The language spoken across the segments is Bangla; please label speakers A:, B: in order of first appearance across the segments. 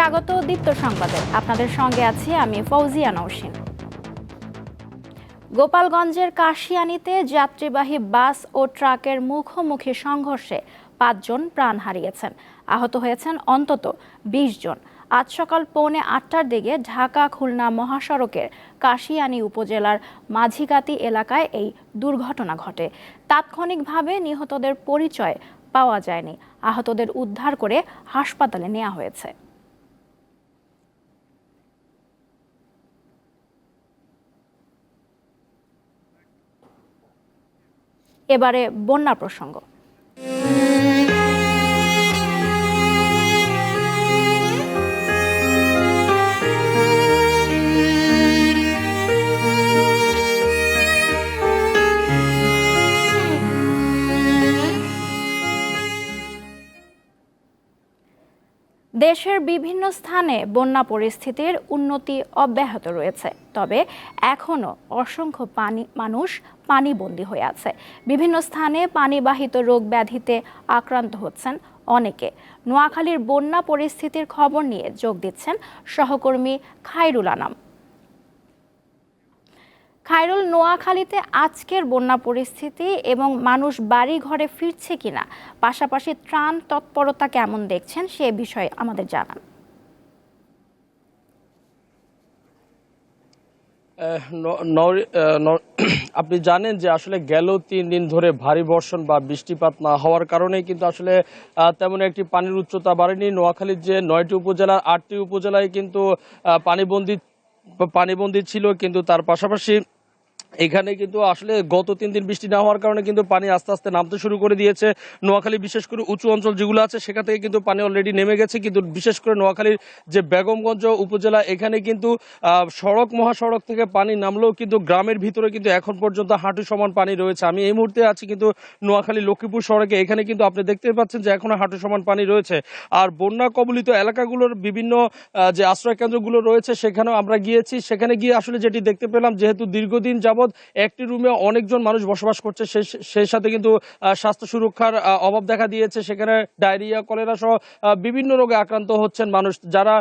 A: স্বাগত দীপ্ত সংবাদে। আপনাদের সঙ্গে আছি আমি ফৌজিয়া নৌসিন। গোপালগঞ্জের কাশিয়ানীতে যাত্রীবাহী বাস ও ট্রাকের মুখোমুখি সংঘর্ষে পাঁচজন প্রাণ হারিয়েছেন। আহত হয়েছেন অন্তত বিশ জন। আজ সকাল পৌনে আটটার দিকে ঢাকা খুলনা মহাসড়কের কাশিয়ানী উপজেলার মাঝিগাতি এলাকায় এই দুর্ঘটনা ঘটে। তাৎক্ষণিকভাবে নিহতদের পরিচয় পাওয়া যায়নি। আহতদের উদ্ধার করে হাসপাতালে নেওয়া হয়েছে। এবারে বন্যা প্রসঙ্গ। দেশের বিভিন্ন স্থানে বন্যা পরিস্থিতির উন্নতি অব্যাহত রয়েছে। তবে এখনও অসংখ্য পানি, মানুষ পানিবন্দী হয়ে আছে। বিভিন্ন স্থানে পানিবাহিত রোগ ব্যাধিতে আক্রান্ত হচ্ছেন অনেকে। নোয়াখালীর বন্যা পরিস্থিতির খবর নিয়ে যোগ দিচ্ছেন সহকর্মী খাইরুল আনাম। খায়রুল নোয়াখালীতে আজকের বন্যা পরিস্থিতি এবং মানুষ বাড়ি ঘরে ফিরছে কিনা, পাশাপাশি ত্রাণ তৎপরতা কেমন দেখছেন সে বিষয়ে আমাদের জানান।
B: আপনি জানেন যে আসলে গেল তিন দিন ধরে ভারী বর্ষণ বা বৃষ্টিপাত না হওয়ার কারণে কিন্তু আসলে তেমন একটি পানির উচ্চতা বাড়েনি। নোয়াখালীর যে নয়টি উপজেলার আটটি উপজেলায় কিন্তু পানিবন্দী পানিবন্দী ছিল কিন্তু তার পাশাপাশি এখানে কিন্তু আসলে গত তিন দিন বৃষ্টি না হওয়ার কারণে কিন্তু পানি আস্তে আস্তে নামতে শুরু করে দিয়েছে। নোয়াখালী, বিশেষ করে উঁচু অঞ্চল যেগুলো আছে, সেখান থেকে কিন্তু পানি অলরেডি নেমে গেছে। কিন্তু বিশেষ করে নোয়াখালীর যে বেগমগঞ্জ উপজেলা, এখানে কিন্তু সড়ক, মহাসড়ক থেকে পানি নামলেও কিন্তু গ্রামের ভিতরে কিন্তু এখন পর্যন্ত হাঁটু সমান পানি রয়েছে। আমি এই মুহূর্তে আছি কিন্তু নোয়াখালী লক্ষ্মীপুর সড়কে। এখানে কিন্তু আপনি দেখতে পাচ্ছেন যে এখনও হাঁটু সমান পানি রয়েছে। আর বন্যা কবলিত এলাকাগুলোর বিভিন্ন যে আশ্রয় কেন্দ্রগুলো রয়েছে, সেখানেও আমরা গিয়েছি। সেখানে গিয়ে আসলে যেটি দেখতে পেলাম, যেহেতু দীর্ঘদিন যাবৎ একটি রুমে অনেকজন মানুষ বসবাস করছে সেই সাথে কিন্তু স্বাস্থ্য সুরক্ষার অভাব দেখা দিয়েছে। সেখানে ডায়রিয়া, কলেরা সহ বিভিন্ন রোগে আক্রান্ত হচ্ছেন মানুষ। যারা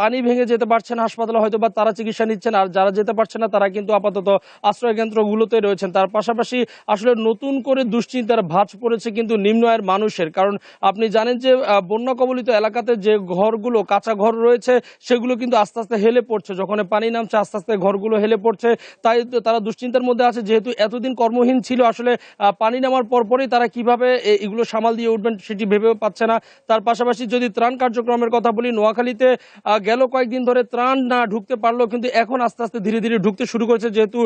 B: পানি ভেঙে যেতে পারছেন হাসপাতালে হয়তো বা তারা চিকিৎসা নিচ্ছেন, আর যারা যেতে পারছেন না, তারা কিন্তু আপাতত আশ্রয় কেন্দ্রগুলোতে রয়েছেন। তার পাশাপাশি আসলে নতুন করে দুশ্চিন্তার ভাঁজ পড়েছে কিন্তু নিম্ন আয়ের মানুষের। কারণ আপনি জানেন যে বন্যা কবলিত এলাকাতে যে ঘরগুলো, কাঁচা ঘর রয়েছে, সেগুলো কিন্তু আস্তে আস্তে হেলে পড়ছে। যখন পানি নামছে, আস্তে আস্তে ঘরগুলো হেলে পড়ছে। তাই তারা দুশ্চিন্তার মধ্যে আছে, যেহেতু এতদিন কর্মহীন ছিল, আসলে পানি নামার পরপরই তারা কীভাবে এগুলো সামাল দিয়ে উঠবেন সেটি ভেবেও পাচ্ছে না। তার পাশাপাশি যদি ত্রাণ কার্যক্রমের কথা বলি, নোয়াখালীতে গেল কয়েকদিন ধরে ত্রাণ না ঢুকতে পারলেও কিন্তু এখন আস্তে আস্তে ধীরে ধীরে ঢুকতে শুরু করেছে, যেহেতু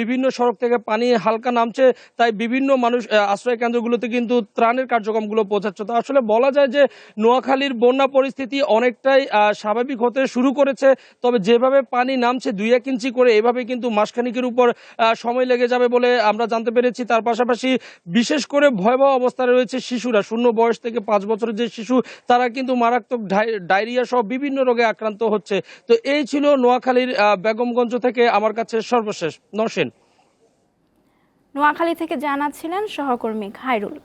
B: বিভিন্ন সড়ক থেকে পানি হালকা নামছে, তাই বিভিন্ন মানুষ আশ্রয় কেন্দ্রগুলোতে কিন্তু ত্রাণের কার্যক্রমগুলো পৌঁছাচ্ছে। তো আসলে বলা যায় যে, নোয়াখালীর বন্যা পরিস্থিতি অনেকটাই স্বাভাবিক হতে শুরু করেছে, তবে যেভাবে পানি নামছে দুই এক ইঞ্চি করে, এভাবে কিন্তু মাসখানিকের উপর সময় লেগে যাবে বলে আমরা জানতে পেরেছি। তার পাশাপাশি বিশেষ করে ভয়াবহ অবস্থায় রয়েছে শিশুরা। শূন্য বয়স থেকে পাঁচ বছরের যে শিশু, তারা কিন্তু মারাত্মক ডায়রিয়া সহ বিভিন্ন রোগে আক্রান্ত হচ্ছে। তো এই ছিল নোয়াখালীর বেগমগঞ্জ থেকে আমার কাছে সর্বশেষ। নসেন
A: নোয়াখালী থেকে জানাচ্ছিলেন সহকর্মী খায়রুল।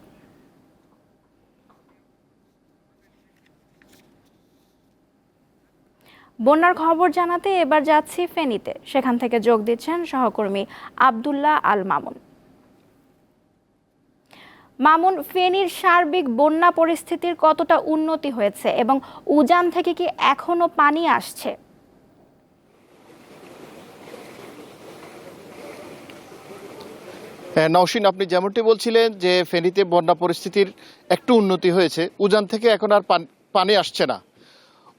A: বন্যার খবর জানাতে এবার যাচ্ছি ফেনীতে। সেখান থেকে যোগ দিচ্ছেন সহকর্মী আবদুল্লাহ আল মামুন। মামুন ফেনীর সার্বিক বন্যা পরিস্থিতির কতটা উন্নতি হয়েছে এবং উজান থেকে কি এখনও পানি আসছে?
C: হ্যাঁ, নওশিন আপনি যেমনটি বলছিলেন যে ফেনীতে বন্যা পরিস্থিতির একটু উন্নতি হয়েছে উজান থেকে এখন আর পান- পানি আসছে না।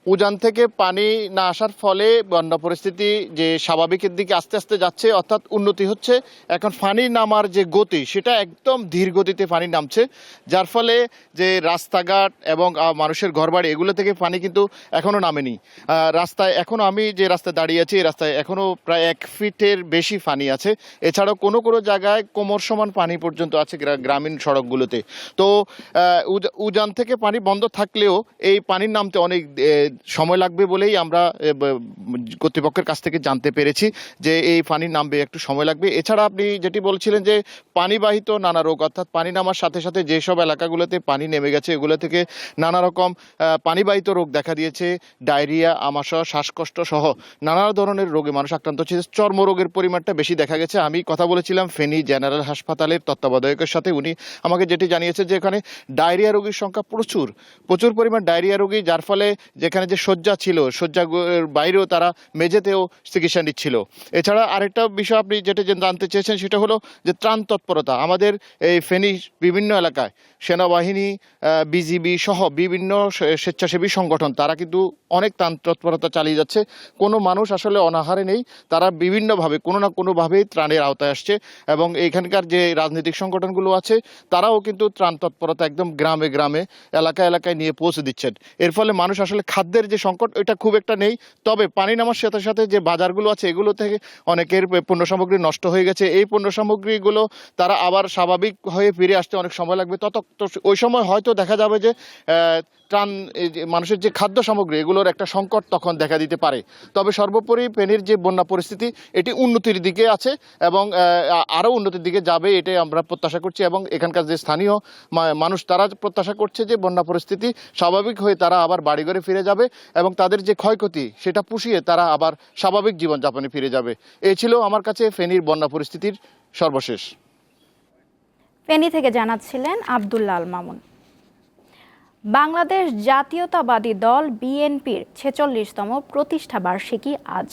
C: উজান থেকে পানি না আসার ফলে বন্যা পরিস্থিতি যে স্বাভাবিকের দিকে আস্তে আস্তে যাচ্ছে, অর্থাৎ উন্নতি হচ্ছে, এখন পানি নামার যে গতি, সেটা একদম ধীর গতিতে পানি নামছে, যার ফলে যে রাস্তাঘাট এবং মানুষের ঘরবাড়ি, এগুলো থেকে পানি কিন্তু এখনও নামেনি। রাস্তায় এখনও আমি যে রাস্তায় দাঁড়িয়ে আছি, এই রাস্তায় এখনও প্রায় এক ফিটের বেশি পানি আছে। এছাড়াও কোনো কোনো জায়গায় কোমর সমান পানি পর্যন্ত আছে গ্রা- গ্রামীণ সড়কগুলোতে। তো উজান থেকে পানি বন্ধ থাকলেও এই পানির নামতে অনেক সময় লাগবে বলেই আমরা কর্তৃপক্ষের কাছ থেকে জানতে পেরেছি যে এই পানি নামবে, একটু সময় লাগবে। এছাড়া আপনি যেটি বলছিলেন যে পানিবাহিত নানা রোগ, অর্থাৎ পানি নামার সাথে সাথে যেসব এলাকাগুলোতে পানি নেমে গেছে, এগুলো থেকে নানা রকম পানিবাহিত রোগ দেখা দিয়েছে, ডায়রিয়া, আমাশয়, শ্বাসকষ্ট সহ নানা ধরনের রোগে মানুষ আক্রান্ত হচ্ছে। চর্মরোগের পরিমাণটা বেশি দেখা গেছে। আমি কথা বলেছিলাম ফেনী জেনারেল হাসপাতালের তত্ত্বাবধায়কের সাথে। উনি আমাকে যেটি জানিয়েছে যে এখানে ডায়রিয়া রোগীর সংখ্যা প্রচুর প্রচুর পরিমাণ ডায়রিয়া রোগী, যার ফলে যেখানে যে শয্যা ছিল, শয্যা বাইরেও তারা মেঝেতেও চিকিৎসা নিচ্ছিল। এছাড়া আরেকটা বিষয় আপনি যেটা জানতে চেয়েছেন সেটা হলো যে ত্রাণ তৎপরতা। আমাদের এই ফেনী বিভিন্ন এলাকায় সেনাবাহিনী বিজিবি সহ বিভিন্ন স্বেচ্ছাসেবী সংগঠন, তারা কিন্তু অনেক ত্রাণ তৎপরতা চালিয়ে যাচ্ছে। কোনো মানুষ আসলে অনাহারে নেই। তারা বিভিন্নভাবে, কোনো না কোনোভাবেই ত্রাণের আওতায় আসছে এবং এখানকার যে রাজনৈতিক সংগঠনগুলো আছে, তারাও কিন্তু ত্রাণ তৎপরতা একদম গ্রামে গ্রামে, এলাকায় এলাকায় নিয়ে পৌঁছে দিচ্ছেন। এর ফলে মানুষ আসলে খাদ্যের যে সংকট, ওইটা খুব একটা নেই। তবে পানি নামার সাথে সাথে যে বাজারগুলো আছে, এগুলো থেকে অনেকের পণ্য সামগ্রী নষ্ট হয়ে গেছে। এই পণ্য সামগ্রীগুলো তারা আবার স্বাভাবিক হয়ে ফিরে আসতে অনেক সময় লাগবে। তত ওই সময় হয়তো দেখা যাবে যে ত্রাণ মানুষের যে খাদ্য সামগ্রী, এগুলোর একটা সংকট তখন দেখা দিতে পারে। তবে সর্বোপরি ফেনীর যে বন্যা পরিস্থিতি, এটি উন্নতির দিকে আছে এবং আরও উন্নতির দিকে যাবে এটাই আমরা প্রত্যাশা করছি এবং এখানকার যে স্থানীয় মানুষ, তারা প্রত্যাশা করছে যে বন্যা পরিস্থিতি স্বাভাবিক হয়ে তারা আবার বাড়িঘরে ফিরে যাবে এবং তাদের যে ক্ষয়ক্ষতি, সেটা পুষিয়ে তারা আবার স্বাভাবিক জীবনযাপনে ফিরে যাবে। এই ছিল আমার কাছে ফেনীর বন্যা পরিস্থিতির সর্বশেষ।
A: ফেনী থেকে জানাচ্ছিলেন আবদুল্লাহ আল মামুন। বাংলাদেশ জাতীয়তাবাদী দল বিএনপির ছেচল্লিশতম প্রতিষ্ঠা বার্ষিকী আজ।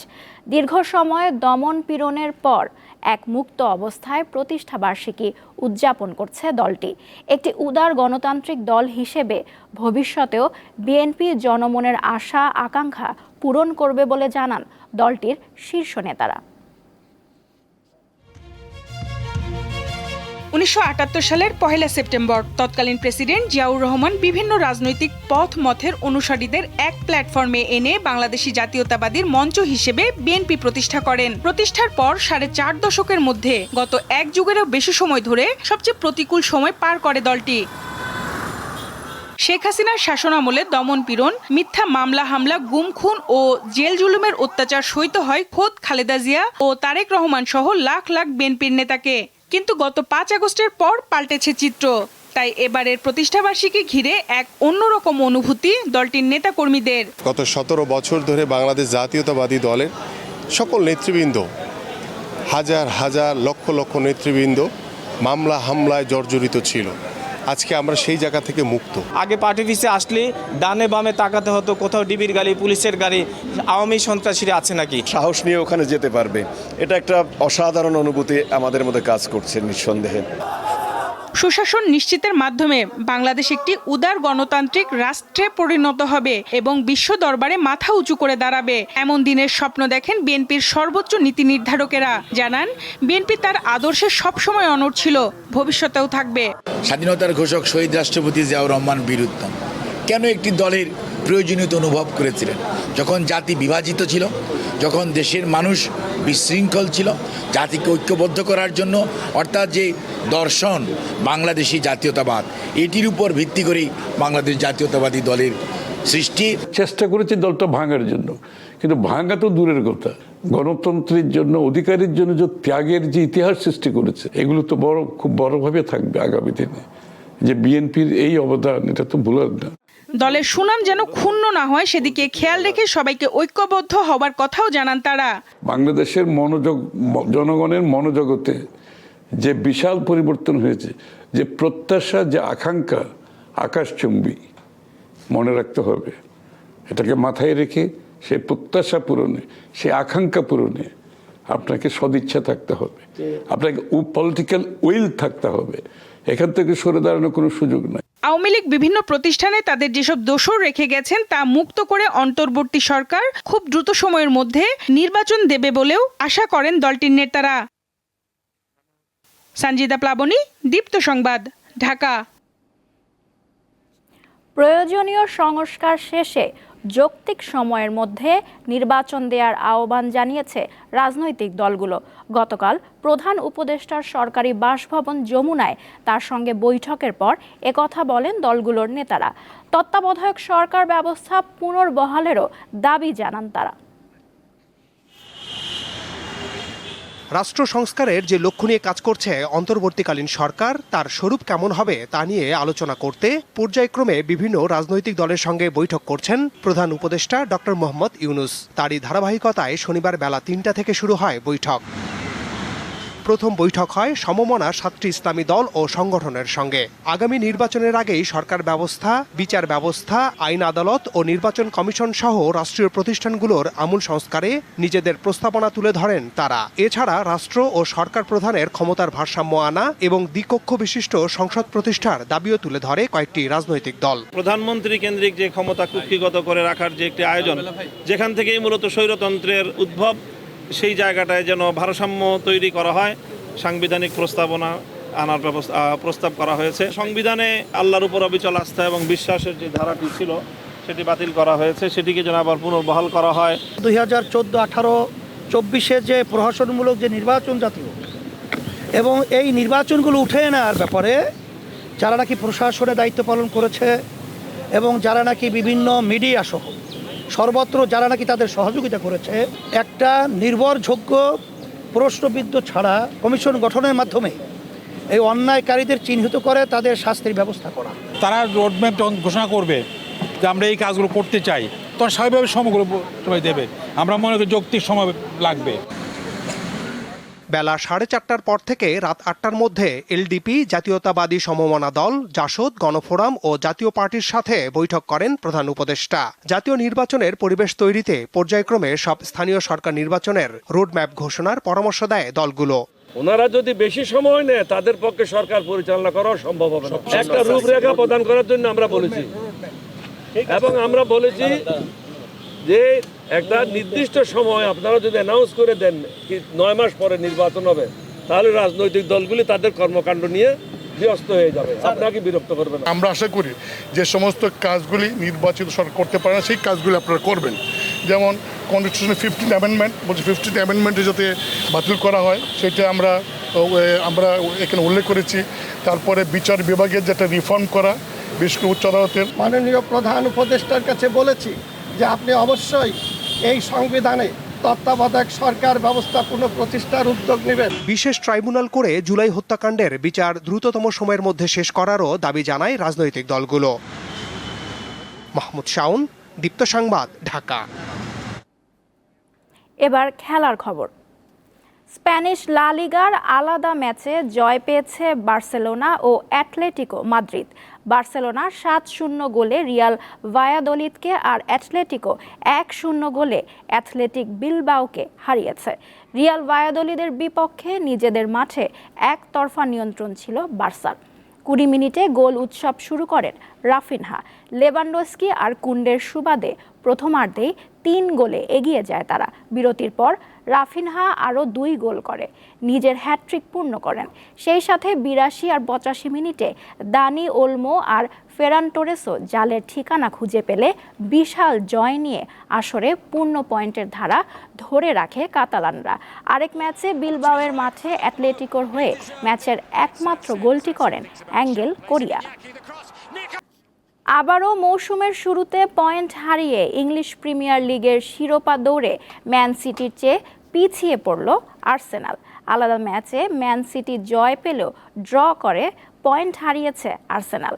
A: দীর্ঘ সময় দমন পীড়নের পর এক মুক্ত অবস্থায় প্রতিষ্ঠা বার্ষিকী উদযাপন করছে দলটি। একটি উদার গণতান্ত্রিক দল হিসেবে ভবিষ্যতেও বিএনপি জনমনের আশা, আকাঙ্ক্ষা পূরণ করবে বলে জানান দলটির শীর্ষ নেতারা।
D: উনিশশো আটাত্তর সালের পহেলা সেপ্টেম্বর। তৎকালীন প্রেসিডেন্ট জিয়াউর রহমান বিভিন্ন রাজনৈতিক পথ মথের অনুসারীদের এক প্ল্যাটফর্মে এনে বাংলাদেশি জাতীয়তাবাদীর মঞ্চ হিসেবে বিএনপি প্রতিষ্ঠা করেন। প্রতিষ্ঠার পর সাড়ে চার দশকের মধ্যে, গত এক যুগেরও বেশি সময় ধরে সবচেয়ে প্রতিকূল সময় পার করে দলটি। শেখ হাসিনার শাসনামলে দমন পীড়ন, মিথ্যা মামলা, হামলা, গুম, খুন ও জেল জুলুমের অত্যাচার সইতে হয় খোদ খালেদা জিয়া ও তারেক রহমান সহ লাখ লাখ বিএনপির নেতাকে। কিন্তু গত পাঁচ আগস্টের পর পাল্টেছে চিত্র। তাই এবারের প্রতিষ্ঠাবার্ষিকী ঘিরে এক অন্যরকম অনুভূতি দলটির নেতাকর্মীদের।
E: গত সতেরো বছর ধরে বাংলাদেশ জাতীয়তাবাদী দলের সকল নেতৃবৃন্দ, হাজার হাজার লক্ষ লক্ষ নেতৃবৃন্দ মামলা হামলায় জর্জরিত ছিল। আজকে আমরা সেই জায়গা থেকে মুক্ত।
F: আগে পার্টি অফিসে আসলে ডানে বামে তাকাতে হতো কোথাও ডিবির গাড়ি পুলিশের গাড়ি আওয়ামী সন্ত্রাসীরা আছে নাকি?
G: সাহস নিয়ে ওখানে যেতে পারবে। এটা একটা অসাধারণ অনুভূতি আমাদের মধ্যে কাজ করছে নিঃসন্দেহে।
D: সুশাসন নিশ্চিতের মাধ্যমে বাংলাদেশ একটি উদার গণতান্ত্রিক রাষ্ট্রে পরিণত হবে এবং বিশ্ব দরবারে মাথা উঁচু করে দাঁড়াবে। এমন দিনের স্বপ্ন দেখেন বিএনপির সর্বোচ্চ নীতি নির্ধারকেরা। জানান, বিএনপি তার আদর্শে সবসময় অনড় ছিল, ভবিষ্যতেও থাকবে।
H: স্বাধীনতার ঘোষক শহীদ রাষ্ট্রপতি জিয়াউর রহমান বীরুত্তম। কেন একটি দলের প্রয়োজনীয়তা অনুভব করেছিলেন? যখন জাতি বিভাজিত ছিল, যখন দেশের মানুষ বিশৃঙ্খল ছিল, জাতিকে ঐক্যবদ্ধ করার জন্য, অর্থাৎ যে দর্শন, বাংলাদেশি জাতীয়তাবাদ, এটির উপর ভিত্তি করেই বাংলাদেশ জাতীয়তাবাদী দলের সৃষ্টি।
I: চেষ্টা করেছে দলটা ভাঙার জন্য। কিন্তু ভাঙা তো দূরের কথা। গণতন্ত্রের জন্য, অধিকারের জন্য যে ত্যাগের যে ইতিহাস সৃষ্টি করেছে, এগুলো তো বড়, খুব বড়ভাবে থাকবে আগামী দিনে। যে বিএনপির এই অবদান, এটা তো ভুলার না।
D: দলের সুনাম যেন ক্ষুণ্ণ না হয় সেদিকে খেয়াল রেখে সবাইকে ঐক্যবদ্ধ হবার কথাও জানান তারা।
I: বাংলাদেশের মনোযোগ জনগণের মনোজগতে যে বিশাল পরিবর্তন হয়েছে যে প্রত্যাশা যে আকাঙ্ক্ষা আকাশচুম্বী মনে রাখতে হবে। এটাকে মাথায় রেখে সেই প্রত্যাশা পূরণে সেই আকাঙ্ক্ষা পূরণে আপনাকে সদিচ্ছা থাকতে হবে। আপনাকে পলিটিক্যাল উইল থাকতে হবে। এখান থেকে সরে দাঁড়ানোর কোনো সুযোগ নাই।
D: আওয়ামী লীগ বিভিন্ন প্রতিষ্ঠানে তাদের যেসব দোষর রেখে গেছেন, তা মুক্ত করে অন্তর্বর্তী সরকার খুব দ্রুত সময়ের মধ্যে নির্বাচন দেবে বলেও আশা করেন দলটির নেতারা। সঞ্জিদা প্লাবনী, দীপ্ত সংবাদ, ঢাকা।
A: প্রয়োজনীয় সংস্কার শেষে যৌক্তিক সময়ের মধ্যে নির্বাচন দেওয়ার আহ্বান জানিয়েছে রাজনৈতিক দলগুলো। গতকাল প্রধান উপদেষ্টার সরকারি বাসভবন যমুনায় তার সঙ্গে বৈঠকের পর একথা বলেন দলগুলোর নেতারা। তত্ত্বাবধায়ক সরকার ব্যবস্থা পুনর্বহালেরও দাবি জানান তারা।
J: রাষ্ট্র সংস্কারের যে লক্ষ্য নিয়ে কাজ করছে অন্তর্বর্তীকালীন সরকার, তার স্বরূপ কেমন হবে তা নিয়ে আলোচনা করতে পর্যায়ক্রমে বিভিন্ন রাজনৈতিক দলের সঙ্গে বৈঠক করছেন প্রধান উপদেষ্টা ডক্টর মোহাম্মদ ইউনুস। তারই ধারাবাহিকতায় শনিবার বেলা তিনটা থেকে শুরু হয় বৈঠক। প্রথম বৈঠক হয় সমমনা সাতটি ইসলামী দল ও সংগঠনের সঙ্গে। আগামী নির্বাচনের আগেই সরকার ব্যবস্থা, বিচার ব্যবস্থা, আইন আদালত ও নির্বাচন কমিশন সহ রাষ্ট্রীয় প্রতিষ্ঠানগুলোর আমূল সংস্কারে নিজেদের প্রস্তাবনা তুলে ধরেন তারা। এছাড়া রাষ্ট্র ও সরকার প্রধানের ক্ষমতার ভারসাম্য আনা এবং দ্বিকক্ষ বিশিষ্ট সংসদ প্রতিষ্ঠার দাবিও তুলে ধরে কয়েকটি রাজনৈতিক দল।
K: প্রধানমন্ত্রী কেন্দ্রিক যে ক্ষমতা কুক্ষিগত করে রাখার যে একটি আয়োজন, যেখান থেকেই মূলত স্বৈরতন্ত্রের উদ্ভব সেই জায়গাটায় যেন ভারসাম্য তৈরি করা হয়, সাংবিধানিক প্রস্তাবনা আনার ব্যবস্থা প্রস্তাব করা হয়েছে। সংবিধানে আল্লাহর উপর অবিচল আস্থা এবং বিশ্বাসের যে ধারাটি ছিল, সেটি বাতিল করা হয়েছে। সেটিকে যেন আবার পুনর্বহাল করা হয়।
L: দুই হাজার চোদ্দ আঠারো চব্বিশে যে প্রহসনমূলক যে নির্বাচন জাতীয়, এবং এই নির্বাচনগুলো উঠে নেওয়ার ব্যাপারে যারা নাকি প্রশাসনে দায়িত্ব পালন করেছে এবং যারা নাকি বিভিন্ন মিডিয়া সহ সর্বত্র যারা নাকি তাদের সহযোগিতা করেছে, একটা নির্ভরযোগ্য প্রশ্নবিদ্ধ ছাড়া কমিশন গঠনের মাধ্যমে এই অন্যায়কারীদের চিহ্নিত করে তাদের শাস্তির ব্যবস্থা করা।
M: তারা রোডম্যাপ ঘোষণা করবে যে আমরা এই কাজগুলো করতে চাই, তখন স্বাভাবিকভাবে সময়গুলো দেবে। আমরা মনে করি যৌক্তিক সময় লাগবে।
J: বেলা সাড়ে চারটার পর থেকে রাত আটটার মধ্যে এলডিপি জাতীয়তাবাদী সমমনা দল জাসদ গণফোরাম ও জাতীয় পার্টির সাথে বৈঠক করেন প্রধান উপদেষ্টা। জাতীয় নির্বাচনের পরিবেশ তৈরিতে পর্যায়ক্রমে সব স্থানীয় সরকার নির্বাচনের রোডম্যাপ ঘোষণার পরামর্শ দেয় দলগুলো।
N: ওনারা যদি বেশি সময় নেয় তাদের পক্ষে সরকার পরিচালনা করা সম্ভব হবে না। একটা রূপরেখা প্রদান করার জন্য আমরা বলেছি। এবং আমরা বলেছি যে একটা নির্দিষ্ট সময় আপনারা যদি অ্যানাউন্স করে দেন কি নয় মাস পরে নির্বাচন হবে তাহলে রাজনৈতিক দলগুলি তাদের কর্মকাণ্ড নিয়ে ব্যস্ত হয়ে যাবে। আপনাকে বিরক্ত করবে না।
E: আমরা আশা করি যে সমস্ত কাজগুলি নির্বাচিত সরকার করতে পারে না সেই কাজগুলি আপনারা করবেন। যেমন কনস্টিটিউশনের ফিফটিন অ্যামেন্ডমেন্ট বলছে ফিফটিন অ্যামেন্ডমেন্টে যাতে বাতিল করা হয় সেটা আমরা আমরা এখানে উল্লেখ করেছি। তারপরে বিচার বিভাগের যেটা রিফর্ম করা বিশেষ করে উচ্চ আদালতের।
L: মাননীয় প্রধান উপদেষ্টার কাছে বলেছি যে আপনি অবশ্যই এই সংবিধানে তত্ত্বাবধায়ক সরকার ব্যবস্থা পুনঃপ্রতিষ্ঠার উদ্যোগ নেবেন।
J: বিশেষ ট্রাইব্যুনাল করে জুলাই হত্যাকাণ্ডের বিচার দ্রুততম সময়ের মধ্যে শেষ করারও দাবি জানায় রাজনৈতিক দলগুলো। মাহমুদ শাউন দীপ্ত সংবাদ ঢাকা।
A: এবার খেলার খবর। স্প্যানিশ লা লিগার আলাদা ম্যাচে জয় পেয়েছে বার্সেলোনা ও অ্যাটলেটিকো মাদ্রিদ। বার্সেলোনা সাত শূন্য গোলে রিয়াল ভায়াদোলিদকে আর অ্যাটলেটিকো এক শূন্য গোলে অ্যাথলেটিক বিলবাওকে হারিয়েছে। রিয়াল ভায়াদোলিদের বিপক্ষে নিজেদের মাঠে একতরফা নিয়ন্ত্রণ ছিল বার্সার কুড়ি মিনিটে গোল উৎসব শুরু করেন রাফিনহা। লেভানডস্কি আর কুন্ডের সুবাদে প্রথমার্ধেই তিন গোলে এগিয়ে যায় তারা। বিরতির পর রাফিনহা আরও দুই গোল করে, নিজের হ্যাট্রিক পূর্ণ করেন। সেই সাথে বিরাশি আর পঁচাশি মিনিটে দানি ওলমো আর ফেরান টোরেসো জালের ঠিকানা খুঁজে পেলে বিশাল জয় নিয়ে আসরে পূর্ণ পয়েন্টের ধারা ধরে রাখে কাতালানরা। আরেক ম্যাচে বিলবাওয়ের মাঠে অ্যাটলেটিকোর হয়ে ম্যাচের একমাত্র গোলটি করেন অ্যাঙ্গেল কোরিয়া। আবারও মৌসুমের শুরুতে পয়েন্ট হারিয়ে ইংলিশ প্রিমিয়ার লিগের শিরোপা দৌড়ে ম্যান সিটির চেয়ে পিছিয়ে পড়ল আর্সেনাল। আলাদা ম্যাচে ম্যান সিটি জয় পেলেও ড্র করে পয়েন্ট হারিয়েছে আর্সেনাল।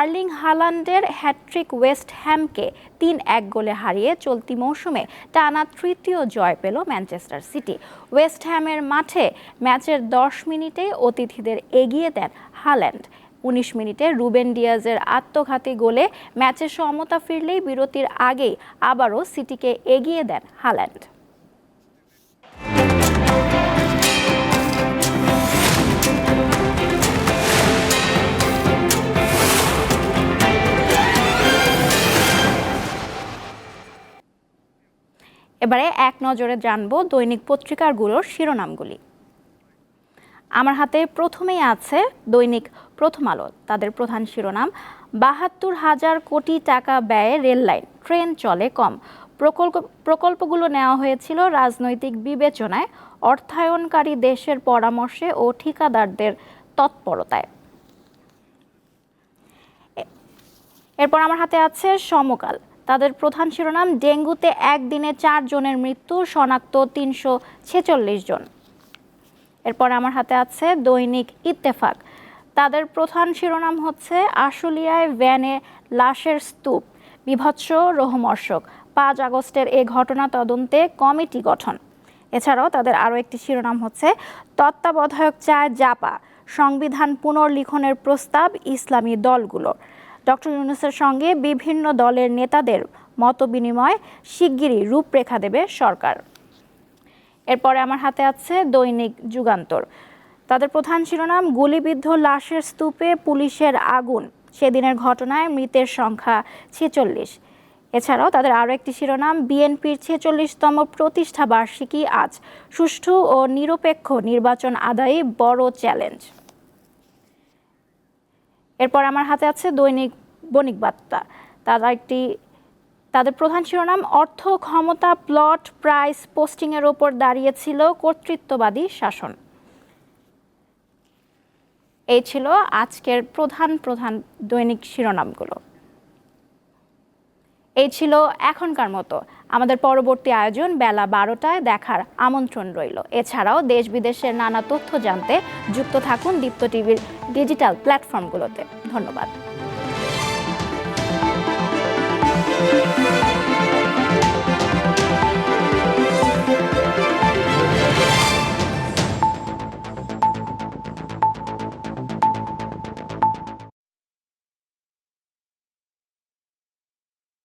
A: আর্লিং হালান্ডের হ্যাট্রিক ওয়েস্ট হ্যামকে তিন এক গোলে হারিয়ে চলতি মৌসুমে টানা তৃতীয় জয় পেল ম্যানচেস্টার সিটি। ওয়েস্ট হ্যামের মাঠে ম্যাচের দশ মিনিটে অতিথিদের এগিয়ে দেন হাল্যান্ড উনিশ মিনিটে রুবেন ডিয়াজের আত্মঘাতী গোলে ম্যাচে সমতা ফিরলেই বিরতির আগেই আবারও সিটিকে এগিয়ে দেন হাল্যান্ড। এবারে এক নজরে জানব দৈনিক পত্রিকারগুলোর শিরোনামগুলি। আমার হাতে প্রথমেই আছে দৈনিক প্রথম আলো। তাদের প্রধান শিরোনাম, বাহাত্তর হাজার কোটি টাকা ব্যয়ে রেললাইন ট্রেন চলে কম। প্রকল্প, প্রকল্পগুলো নেওয়া হয়েছিল রাজনৈতিক বিবেচনায়, অর্থায়নকারী দেশের পরামর্শে ও ঠিকাদারদের তৎপরতায়। এরপর আমার হাতে আছে সমকাল। তাদের প্রধান শিরোনাম, ডেঙ্গুতে একদিনে চার জনের মৃত্যু, শনাক্ত তিনশো ছেচল্লিশ জন। এরপর আমার হাতে আছে দৈনিক ইত্তেফাক। তাদের প্রধান শিরোনাম হচ্ছে আশুলিয়ায় ভ্যানে লাশের স্তূপ, বিভৎস রোহমর্শক পাঁচ আগস্টের এ ঘটনা তদন্তে কমিটি গঠন। এছাড়াও তাদের আরও একটি শিরোনাম হচ্ছে তত্ত্বাবধায়ক চায় জাপা, সংবিধান পুনর্লিখনের প্রস্তাব ইসলামী দলগুলোর ডক্টর ইউনুসের সঙ্গে বিভিন্ন দলের নেতাদের মতবিনিময় শিগগিরই রূপরেখা দেবে সরকার। এরপরে আমার হাতে আছে দৈনিক যুগান্তর। তাদের প্রধান শিরোনাম, গুলিবিদ্ধ লাশের স্তূপে পুলিশের আগুন। সেদিনের ঘটনায় মৃতের সংখ্যা ছেচল্লিশ। এছাড়াও তাদের আরও একটি শিরোনাম, বিএনপির ছেচল্লিশতম প্রতিষ্ঠা বার্ষিকী আজ। সুষ্ঠু ও নিরপেক্ষ নির্বাচন আদায়ে বড় চ্যালেঞ্জ। এরপর আমার হাতে আছে দৈনিক বণিক বার্তা। তারা একটি তাদের প্রধান শিরোনাম, অর্থ ক্ষমতা প্লট প্রাইস পোস্টিংয়ের ওপর দাঁড়িয়েছিল কর্তৃত্ববাদী শাসন। এই ছিল আজকের প্রধান প্রধান দৈনিক শিরোনামগুলো। এই ছিল এখনকার মতো। আমাদের পরবর্তী আয়োজন বেলা বারোটায় দেখার আমন্ত্রণ রইল। এছাড়াও দেশ বিদেশের নানা তথ্য জানতে যুক্ত থাকুন দীপ্ত টিভির ডিজিটাল প্ল্যাটফর্মগুলোতে। ধন্যবাদ।